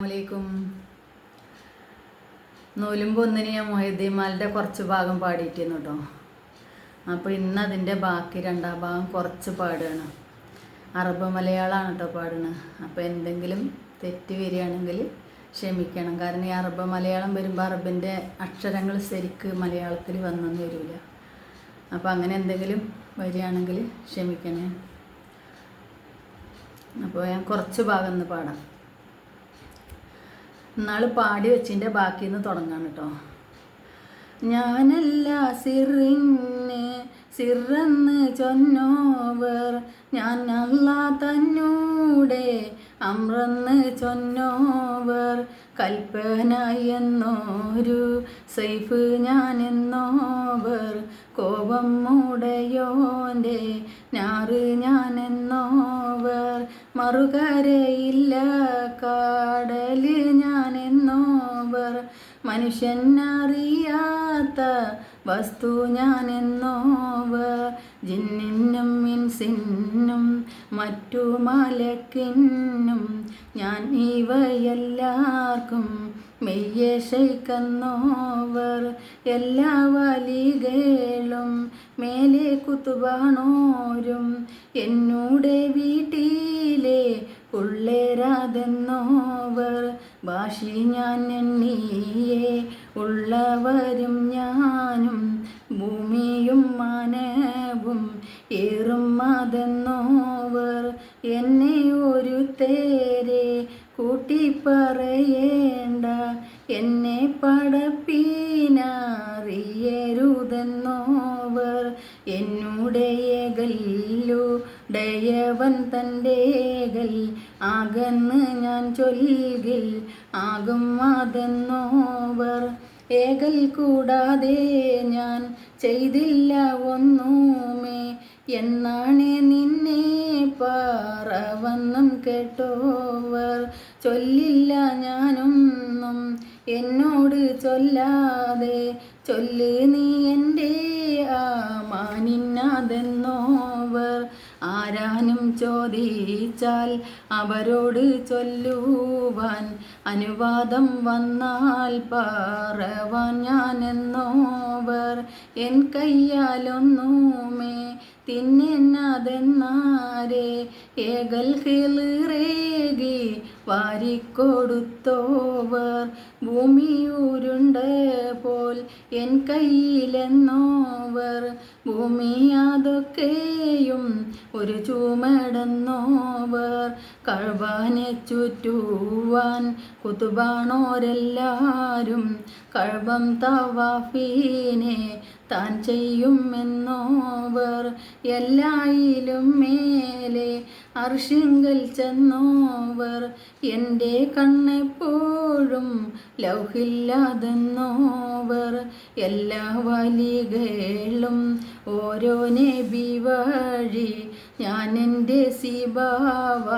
അസ്സലാമലൈക്കും. നൂലുമ്പ് ഒന്നിന് ഞാൻ മൊഹദ്ദീമാലിന്റെ കുറച്ച് ഭാഗം പാടിയിട്ടിരുന്നു കേട്ടോ അപ്പോൾ ഇന്ന് അതിന്റെ ബാക്കി രണ്ടാം ഭാഗം കുറച്ച് പാടുകയാണ്. അറബ് മലയാളമാണ് കേട്ടോ പാടുന്നത്. അപ്പോൾ എന്തെങ്കിലും തെറ്റ് വരികയാണെങ്കിൽ ക്ഷമിക്കണം. കാരണം ഈ അറബ് മലയാളം വരുമ്പോൾ അറബിന്റെ അക്ഷരങ്ങൾ ശരിക്ക് മലയാളത്തിൽ വന്നെന്ന് വരില്ല അപ്പോൾ അങ്ങനെ എന്തെങ്കിലും വരികയാണെങ്കിൽ ക്ഷമിക്കണേ. അപ്പോൾ ഞാൻ കുറച്ച് ഭാഗം ഒന്ന് പാടാം. ഇന്നാൾ പാടി വെച്ചിന്റെ ബാക്കിന്ന് തുടങ്ങാം കേട്ടോ. ഞാനല്ല സിറിന് സിറന്ന് ചൊന്നോവർ ഞാൻ അല്ല തന്നൂടെ അമ്രന്ന് ചൊന്നോവർ കൽപ്പന എന്നോരു സൈഫ് ഞാൻ എന്നോവർ കോപം മൂടയോന്റെ ഞാറ് ഞാൻ എന്നോവർ മറുകരയില്ല കാടൽ ഞാൻ മനുഷ്യനറിയാത്ത വസ്തു ഞാനെന്നോവ. ജിന്നിന്നും ജിന്നിനും ഇൻസിനും മറ്റു മലക്കിന്നും ഞാൻ ഇവയെല്ലാവർക്കും മെയ്യെ ശൈക്കന്നോവർ എല്ലാ വലികളും മേലെ കുത്തുവാണോരും. എന്നൂടെ വീട്ടിലെ ഉള്ളേരാതെന്നോവർ ഭാഷി ഞാൻ എണ്ണിയേ ഉള്ളവരും ഞാനും ഭൂമിയും മാനവും ഏറും അതെന്നോവർ എന്നെ ഒരു തേരെ കൂട്ടിപ്പറയേണ്ട എന്നെ പടപ്പീനറിയരുതെന്നോവർ എന്നുടേകല്ലു ഡയവൻ തന്റെകൾ ആകന്ന് ഞാൻ ചൊൽകിൽ ആകും അതെന്നോവർ. ഏകൽ കൂടാതെ ഞാൻ ചെയ്തില്ല ഒന്നുമേ. എന്നാണ് നിന്നെ പറവന്നും കേട്ടോവർ. ചൊല്ലില്ല ഞാനൊന്നും എന്നോട് ചൊല്ലാതെ. ചൊല്ല് നീ എന്റെ ആമാനിന്നതെന്നോവർ ആരാനും ചോദിച്ചാൽ അവരോട് ചൊല്ലുവാൻ അനുവാദം വന്നാൽ പറവാൻ ഞാനെന്നോവർ. എൻ കയ്യാലൊന്നുമേ തിന്നെന്നതെന്നാരെ ഏകൽ ഹിളിറേകി വാരിക്കൊടുത്തോവർ. ഭൂമിയൂരുണ്ട് പോൽ എൻ കയ്യിലെന്നോവർ. ഭൂമി അതൊക്കെയും ഒരു ചൂമടന്നോവർ കഴവാനെ ചുറ്റുവാൻ കുതുബാണോരെല്ലാരും കഴവം തവാഫീനെ താൻ ചെയ്യുമെന്നോവർ എല്ലായിലും മേലെ അർഷിങ്കൽ ചെന്നോവർ എന്റെ കണ്ണെപ്പോഴും ലൗഹില്ലാതെന്നോവർ എല്ലാ വലികളും ഓരോ നബി വഴി ഞാൻ എന്റെ സിബാവ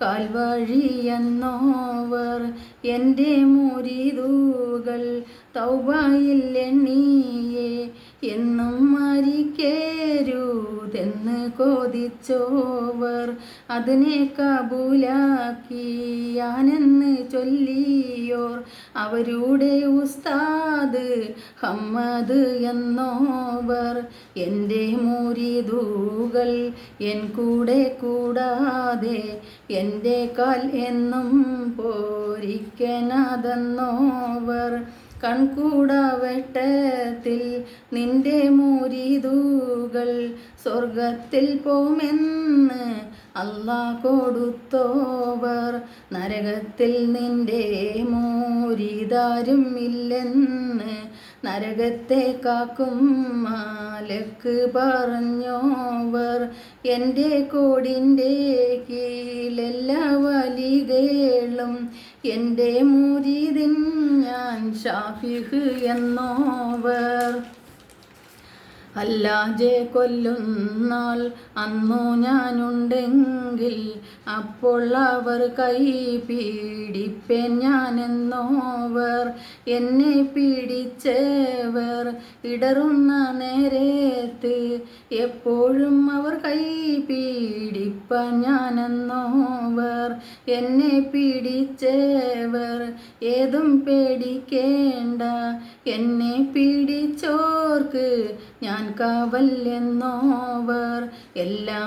കാൽവഴി എന്നോവർ എന്റെ മുരിതുകൾ തൗബയിൽ എണ്ണിയേ എന്നും മരിക്കേരുതെന്ന് കോതിച്ചോവർ അതിനെ കബൂലാക്കി. ഞാനെന്ന് ചൊല്ലിയോർ അവരുടെ ഉസ്താദ് ഹമ്മദ് എന്നോവർ. എന്റെ മുരിതുകൾ എൻ കൂടെ കൂടാതെ എന്റെ കാൽ എന്നും പോരിക്കനതെന്നോവർ. കൺകൂട വെട്ടത്തിൽ നിന്റെ മൂരിതുകൾ സ്വർഗത്തിൽ പോമെന്ന് അല്ലാ കൊടുത്തോവർ. നരകത്തിൽ നിന്റെ മൂരിതാരും ഇല്ലെന്ന് നരകത്തെ കാക്കും മാലക്ക് പറഞ്ഞോവർ. എന്റെ കോടിന്റെ കീഴെല്ലാ വലികളും എന്റെ മുരിതിൻ ഷാഫിഹ് എന്നോവർ. അല്ലാജെ കൊല്ലുന്നാൽ അന്നു ഞാനുണ്ടെങ്കിൽ അപ്പോൾ അവർ കൈ പീഡിപ്പൻ ഞാനെന്നോവർ. എന്നെ പീഡിച്ചവർ ഇടറുന്ന നേരത്ത് എപ്പോഴും അവർ കൈ പീഡിപ്പ ഞാനെന്നോവർ. എന്നെ പീഡിച്ചവർ ഏതും പേടിക്കേണ്ട. എന്നെ പീഡിച്ചോർക്ക് ഞാൻ കാവല്ലെന്നോവർ എല്ലാ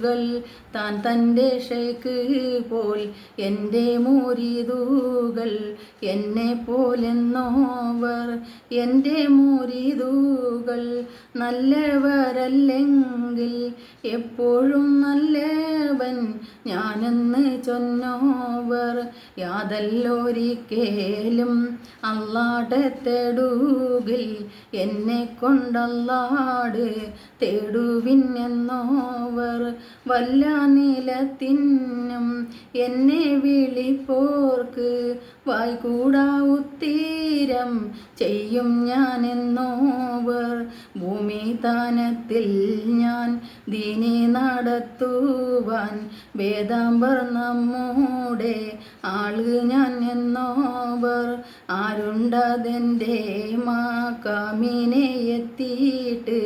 മൂരിതൂകൾ താൻ തന്റെ ഷേക്ക് പോൽ എന്റെ മോരിതൂകൾ എന്നെ പോലെന്നോവർ എന്റെ മോരിതൂകൾ നല്ലവരല്ലെങ്കിൽ എപ്പോഴും നല്ലവൻ ഞാനെന്ന് ചൊന്നോവർ യാതല്ലോരിക്കേലും അല്ലാടെ തേടുകിൽ എന്നെ കൊണ്ടല്ലാട് തേടുവിന്നെന്നോവർ വല്ല നിലത്തിനും എന്നെ വിളിപ്പോർക്ക് വായ്കൂടാ ഉത്തീരം ചെയ്യും ഞാനെന്നോവർ. ഭൂമി താനത്തിൽ ഞാൻ ദീനി നടത്തുവാൻ വേദാംബർ നമ്മുടെ ആൾ ഞാൻ എന്നോവർ. ആരുണ്ടതെന്റെ മാക്കാമിനെ എത്തിയിട്ട്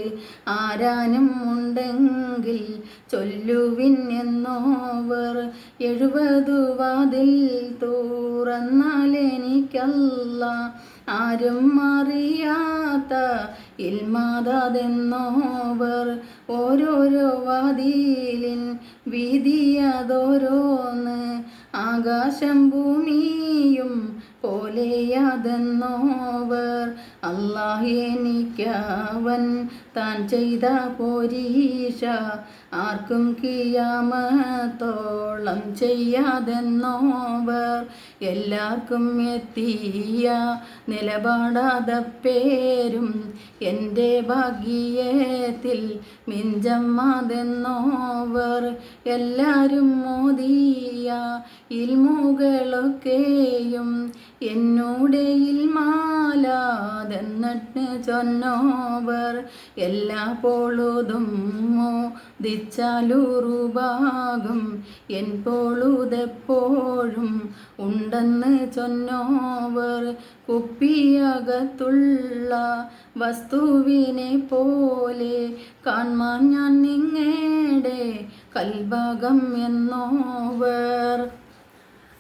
ആരാനും ഉണ്ടെങ്കിൽ ചൊല്ലുവിൻ എന്നോവർ. എഴുപതു വാതിൽ തുറന്നാൽ എനിക്കല്ല ആരും അറിയാത്ത ഇൽമാതെന്നോവർ ഓരോരോ വാതിലിൻ വീതിയതോരോന്ന് ആകാശം ഭൂമിയും പോലെയാതെന്നോവർ അല്ലാഹ് എനിക്കവൻ താൻ ചെയ്ത പോരീഷ ആർക്കും കിയാമത്തോളം ചെയ്യാതെന്നോവർ എല്ലാവർക്കും എത്തിയ നിലപാടാത പേരും എന്റെ ഭാഗ്യത്തിൽ മിഞ്ചമ്മാതെന്നോവർ എല്ലാവരും മോദിയ ഇൽമുകളൊക്കെയും എന്നോട് മാലാതെന്നിട്ട് ചൊന്നോവർ. എല്ലാ പൊളുതും മോദിച്ചാലൂറുഭാഗം എൻ പോളുതെപ്പോഴും ഉണ്ടെന്ന് ചൊന്നോവർ. കുപ്പിയകത്തുള്ള വസ്തുവിനെ പോലെ കാൺമാൻ ഞാൻ നിങ്ങളുടെ കൽഭാഗം എന്നോവർ.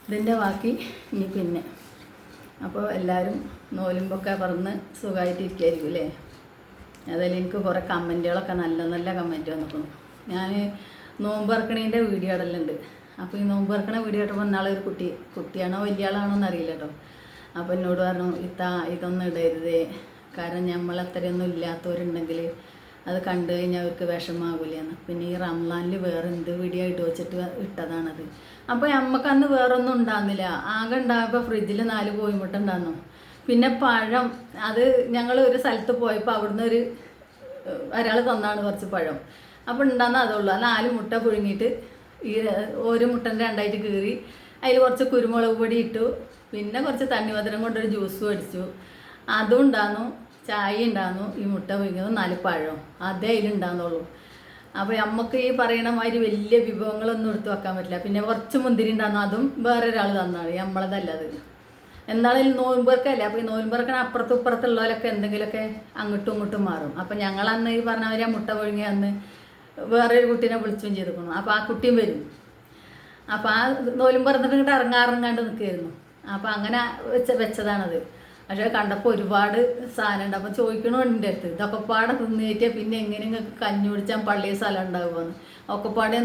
ഇതിന്റെ ബാക്കി ഇനി പിന്നെ അപ്പോൾ എല്ലാവരും നോലുമ്പൊക്കെ പറന്ന് സുഖമായിട്ടിരിക്കുമായിരിക്കും അല്ലേ അതായത് എനിക്ക് കുറേ കമന്റുകളൊക്കെ നല്ല നല്ല കമന്റ് വന്നിട്ടുണ്ട് ഞാൻ നോമ്പ് ഇറക്കണേന്റെ വീഡിയോ ഇടലുണ്ട് അപ്പോൾ ഈ നോമ്പ് ഇറക്കണ വീഡിയോ ഇട്ടപ്പോൾ നാളെ ഒരു കുട്ടി കുട്ടിയാണോ വലിയ ആളാണോ എന്നറിയില്ല കേട്ടോ. അപ്പോൾ എന്നോട് പറഞ്ഞു ഇത്ത ഇതൊന്നും ഇടരുതേ. കാരണം നമ്മൾ അത്രയൊന്നും ഇല്ലാത്തവരുണ്ടെങ്കിൽ അത് കണ്ടു കഴിഞ്ഞാൽ അവർക്ക് വിഷമാകൂലെന്ന് പിന്നെ ഈ റംലാനിൽ വേറെ എന്ത് വീഡിയോ ഇട്ട് വെച്ചിട്ട് ഇട്ടതാണത്. അപ്പോൾ നമുക്ക് അന്ന് വേറൊന്നും ഉണ്ടാകുന്നില്ല ആകെ ഉണ്ടായപ്പോൾ ഫ്രിഡ്ജിൽ നാല് കോഴിമുട്ട ഉണ്ടാകുന്നു പിന്നെ പഴം അത് ഞങ്ങൾ ഒരു സ്ഥലത്ത് പോയപ്പോൾ അവിടുന്ന് ഒരു ഒരാൾ തന്നാണ് കുറച്ച് പഴം. അപ്പോൾ ഉണ്ടാകുന്ന അതുള്ളൂ നാല് മുട്ട പുഴുങ്ങിയിട്ട് ഈ ഒരു മുട്ടന്റെ രണ്ടായിട്ട് കീറി അതിൽ കുറച്ച് കുരുമുളക് പൊടി ഇട്ടു. പിന്നെ കുറച്ച് തണ്ണിമധുരം കൊണ്ടൊരു ജ്യൂസും അടിച്ചു. അതും ഉണ്ടായിരുന്നു ചായ ഉണ്ടാകുന്നു ഈ മുട്ട പൊയ്ക്കുന്നത് നാല് പഴം. അതേ അതിലുണ്ടാകുന്നുള്ളൂ അപ്പോൾ നമുക്ക് ഈ പറയണ മാതിരി വലിയ വിഭവങ്ങളൊന്നും എടുത്തു വെക്കാൻ പറ്റില്ല. പിന്നെ കുറച്ച് മുന്തിരി ഉണ്ടാകുന്നു അതും വേറെ ഒരാൾ തന്നാണ് നമ്മളതല്ല അത്. എന്തായാലും നോൻപേർക്കല്ലേ അപ്പോൾ ഈ നോയമ്പർക്കാണ് അപ്പുറത്തും ഇപ്പുറത്തുള്ളവരൊക്കെ എന്തെങ്കിലുമൊക്കെ അങ്ങോട്ടും ഇങ്ങോട്ടും മാറും. അപ്പം ഞങ്ങൾ അന്ന് ഈ പറഞ്ഞവരെ മുട്ട പുഴുങ്ങി അന്ന് ഒരു കുട്ടീനെ വിളിച്ചും ചെയ്തിരിക്കുന്നു അപ്പോൾ ആ കുട്ടിയും വരും. അപ്പോൾ ആ നോലും പറഞ്ഞിട്ട് ഇങ്ങോട്ട് ഇറങ്ങാറങ്ങാണ്ട് നിൽക്കുമായിരുന്നു അപ്പോൾ അങ്ങനെ വെച്ച വെച്ചതാണത്. പക്ഷേ കണ്ടപ്പോൾ ഒരുപാട് സാധനം ഉണ്ട്. അപ്പോൾ ചോദിക്കണമുണ്ട് എന്റെ അടുത്ത്. ഇതൊക്കെ പാടെ പിന്നെ എങ്ങനെ കഞ്ഞി കുടിച്ചാൽ പള്ളിയിൽ സ്ഥലം ഉണ്ടാവുമെന്ന് ഒക്കെ പാടെ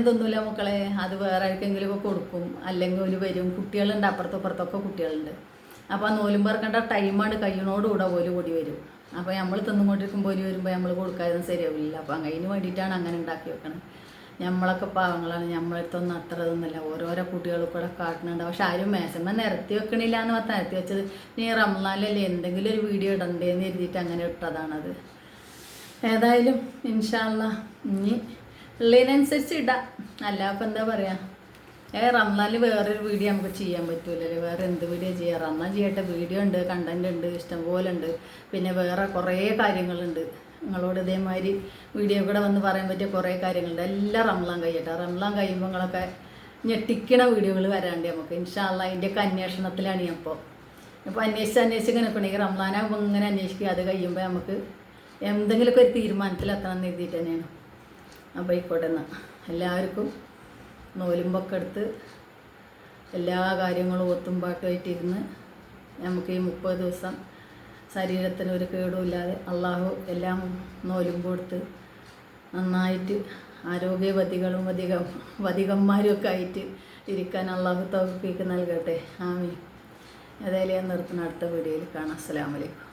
മക്കളെ. അത് വേറെ ആർക്കെങ്കിലും ഒക്കെ കൊടുക്കും. അല്ലെങ്കിൽ ഒരു വരും. കുട്ടികളുണ്ട്. അപ്പുറത്തപ്പുറത്തൊക്കെ കുട്ടികളുണ്ട്. അപ്പോൾ ആ നോലും പറക്കേണ്ട ടൈമാണ്. കഴിയണോടുകൂടെ ഓൽ കൂടി വരും. അപ്പോൾ നമ്മൾ തിന്നുകൊണ്ടിരിക്കുമ്പോൾ ഒരു വരുമ്പോൾ നമ്മൾ കൊടുക്കാതെ ശരിയാവില്ല. അപ്പോൾ അതിന് വേണ്ടിയിട്ടാണ് അങ്ങനെ ഉണ്ടാക്കി വെക്കണത്. നമ്മളൊക്കെ പാവങ്ങളാണ്. നമ്മളടുത്തൊന്നും അത്ര ഇതൊന്നുമില്ല ഓരോരോ കുട്ടികൾ കൂടെ കാട്ടുന്നുണ്ട്. പക്ഷെ ആരും മേശമ്മ നിരത്തി വെക്കണില്ല എന്ന് പറഞ്ഞാൽ നിരത്തി വെച്ചത്. നീ റംലാലല്ലേ എന്തെങ്കിലും ഒരു വീഡിയോ ഇടണ്ടേന്ന് എഴുതിയിട്ട് അങ്ങനെ ഇട്ടതാണത്. ഏതായാലും ഇൻഷാല്ല ഇനി ഉള്ളതിനനുസരിച്ച് ഇടാം. അല്ല അപ്പം എന്താ പറയുക ഏ റംലാനിൽ വേറൊരു വീഡിയോ നമുക്ക് ചെയ്യാൻ പറ്റൂലല്ലോ. വേറെ എന്ത് വീഡിയോ ചെയ്യാം? റംലാൻ ചെയ്യട്ടെ. വീഡിയോ ഉണ്ട് കണ്ടന്റ് ഉണ്ട് ഇഷ്ടംപോലെ ഉണ്ട് പിന്നെ വേറെ കുറേ കാര്യങ്ങളുണ്ട്. നിങ്ങളോട് ഇതേമാതിരി വീഡിയോ കൂടെ വന്ന് പറയാൻ പറ്റിയ കുറേ കാര്യങ്ങളുണ്ട്. എല്ലാം റംലാൻ കഴിയട്ടെ. റംലാൻ കഴിയുമ്പോൾ നിങ്ങളൊക്കെ ഞെട്ടിക്കണ വീഡിയോകൾ വരാണ്ട് നമുക്ക്. ഇൻഷാല്ല അതിന്റെയൊക്കെ അന്വേഷണത്തിലാണ് ഞാൻ ഇപ്പോൾ അപ്പോൾ അന്വേഷിച്ച് അന്വേഷിച്ച് ഇങ്ങനെ നിൽക്കണമെങ്കിൽ റംലാനാകുമ്പോൾ ഇങ്ങനെ അന്വേഷിക്കുക അത് കഴിയുമ്പോൾ നമുക്ക് എന്തെങ്കിലുമൊക്കെ ഒരു തീരുമാനത്തിലെത്തണം എന്ന് എഴുതിയിട്ട് തന്നെയാണ്. അപ്പോൾ ആയിക്കോട്ടെ എന്നാൽ എല്ലാവർക്കും നോലുമ്പൊക്കെ എടുത്ത് എല്ലാ കാര്യങ്ങളും ഒത്തുമ്പാട്ടുമായിട്ടിരുന്ന് നമുക്ക് ഈ മുപ്പത് ദിവസം ശരീരത്തിന് ഒരു കേടുമില്ലാതെ അള്ളാഹു എല്ലാം നോലും കൊടുത്ത് നന്നായിട്ട് ആരോഗ്യവതികളും വധികം വധികന്മാരും ഒക്കെ ആയിട്ട് ഇരിക്കാൻ അള്ളാഹു തൗഫീക്ക് നൽകട്ടെ. ആമി ഏതായാലും ഞാൻ നിർത്തുന്ന. അടുത്ത വീഡിയോയിൽ കാണാം. അസ്സലാമലൈക്കും